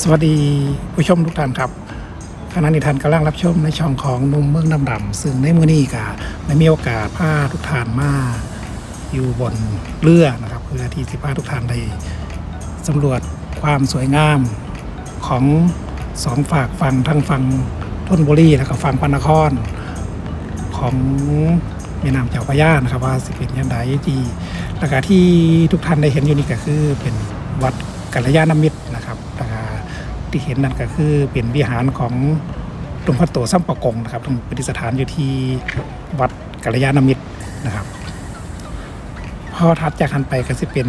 สวัสดีผู้ชมทุกท่านครับขณะนี้ท่านกำลังรับชมในช่องของนุ่มเมืองดำดำซึ่งในมื้อนี้ก็ได้มีโอกาสพาทุกท่านมาอยู่บนเรือนะครับเพื่อที่สิพาทุกท่านได้สำรวจความสวยงามของสองฝากฝั่งทั้งฝั่งทนบุรีแล้วก็ฝั่งพระนคร ของแม่น้ำเจ้าพระยานะครับว่าสิเป็นยังไงที่แล้วก็ที่ทุกท่านได้เห็นอยู่นี่ก็คือเป็นวัดกัลยาณมิตรนะครับแล้วก็ ที่เห็นนั่นก็คือเป็นวิหารของหลวงพ่อโตสัมปะกงนะครับตรงปฏิสถานอยู่ที่วัดกัลยาณมิตรนะครับพอทัดจากหันไปก็จะเป็น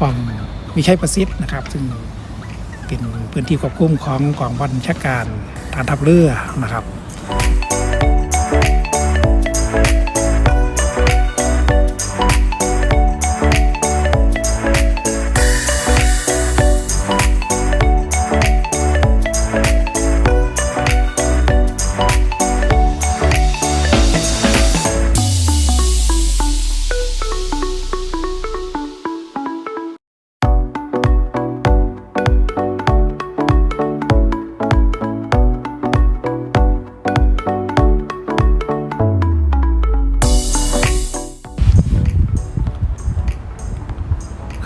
ป้อมวิชัยประสิทธิ์นะครับ ซึ่งเป็นพื้นที่ควบคุมของกองบัญชาการฐานทัพเรือนะครับ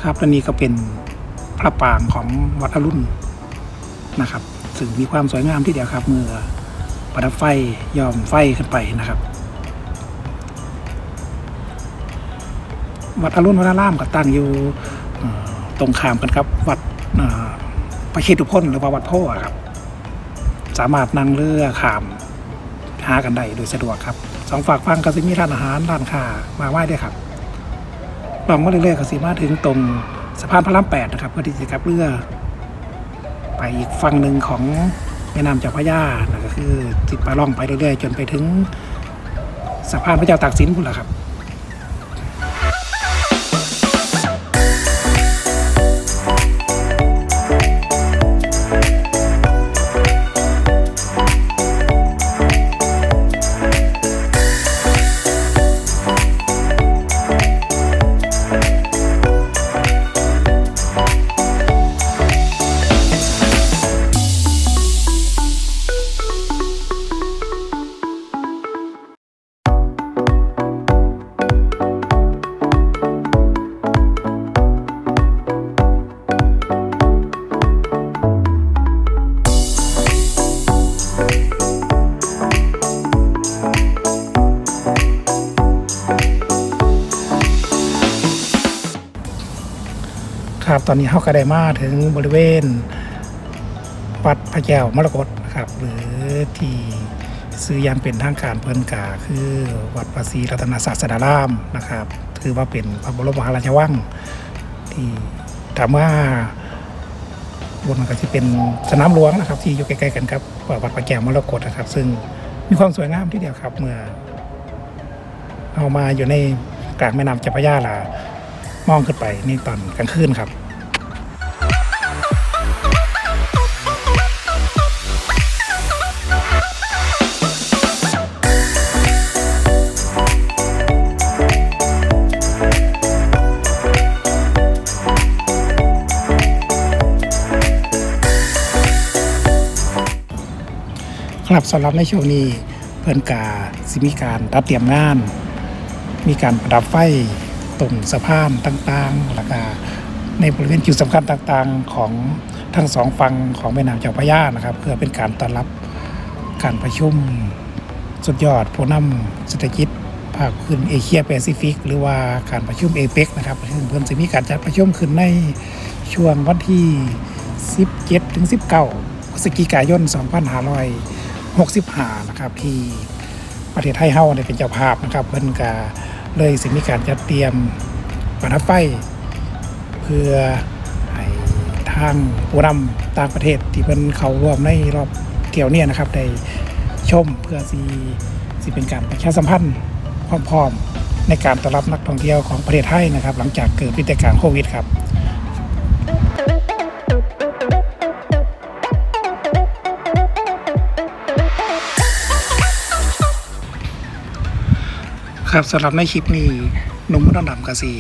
ครับและนี่ก็เป็นพระปรางของวัดอรุณนะครับซึ่งมีความสวยงามที่เดียวครับ เมื่อประดับไฟยอมไฟขึ้นไปนะครับ วัดอรุณวัดอารามก็ตั้งอยู่ตรงข้ามกันครับ วัดพระเชตุพนหรือว่าวัดพธิ์อครับ สามารถนั่งเรือข้ามหากันได้โดยสะดวกครับสองฝากฟังก็จะมีร้านอาหารร้านค้ามาไหว้ด้วยครับ ลองมาเรื่อยๆก็สีมาถึงตรงสะพานพระรามแปดนะครับเพื่อที่จะกลับเรือ ไปอีกฝั่งหนึ่งของแม่น้ำเจ้าพระยานะก็คือติดปลาล่องไปเรื่อยๆ จนไปถึงสะพานพระเจ้าตากสินพุ่นแหละครับ ครับ ตอนนี้เขาก็ได้มาถึงบริเวณวัดพระแก้วมรกตครับ หรือที่ซื้ออยังเป็นทางการเพิ่นกาคือวัดภาษีรัตนศาสดารามนะครับ ถือว่าเป็นพระบรมมหาราชวังที่ถามว่าบนมันก็จะเป็นสนามหลวงนะครับ ที่อยู่ใกล้ๆกันครับวัดพระแก้วมรกตนะครับ ซึ่งมีความสวยงามที่เดียวครับ เมื่อเอามาอยู่ในกลางแม่น้ำเจ้าพระยาล่ะมองขึ้นไปนี่ตอนกลางคืนครับ ครับสำหรับในช่วงนี้เพิ่นกาสิมีการตัดเตรียมงาน มีการประดับไฟตรงสะพานต่างๆแล้วก็ในบริเวณจุดสำคัญต่างๆของทั้งสองฝั่งของแม่น้ำเจ้าพระยานะครับ เพื่อเป็นการต้อนรับการประชุมสุดยอดผู้นำเศรษฐกิจภาคพื้นเอเชียแปซิฟิก หรือว่าการประชุมเอเปกนะครับซึ่งเพิ่นจะมีการจัดประชุมขึ้นในช่วงวันที่ 17ถึง19พฤศจิกายน 2565นะครับที่ประเทศไทยเฮาเนี่ยเป็นเจ้าภาพนะครับเพิ่นก็เลยสิมีการจัดเตรียมประทับไฟ เพื่อให้ทางผู้นำต่างประเทศที่เพิ่นเข้าร่วมในรอบเที่ยวเนี่ยนะครับได้ชมเพื่อสิสิเป็นการประชาสัมพันธ์พร้อมๆในการต้อนรับนักท่องเที่ยวของประเทศไทยนะครับ หลังจากเกิดวิกฤตการโควิดครับ ครับสำหรับในคลิปนี้หนุ่มน้ำดำกสี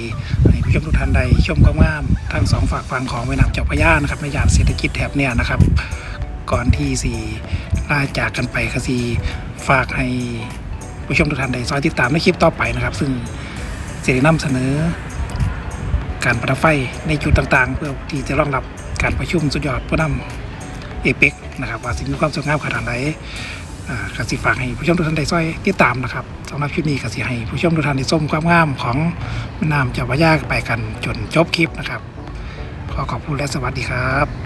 ให้ผู้ชมทุกท่านได้ชมความงามทั้งสองฝากฝั่งของแม่น้ำเจ้าพระยานะครับในยานเศรษฐกิจแถบเนี่ยนะครับ ก่อนที่สีลาจากกันไปกะสีฝากให้ผู้ชมทุกท่านได้ซอยติดตามในคลิปต่อไปนะครับ ซึ่งเสียนำเสนอ การประดับไฟในจุดต่างๆ เพื่อที่จะรองรับการประชุมสุดยอดผู้นำเอเปกนะครับว่าสิ่งมีความสวยงามขนาดไหน กสิฝากให้ผู้ชมทุกท่านได้ซอยติดตามนะครับสำหรับคลิปนี้กสิให้ผู้ชมทุกท่านได้ชมความงามของแม่น้ำเจ้าพระยาไปกันจนจบคลิปนะครับ ขอขอบคุณและสวัสดีครับ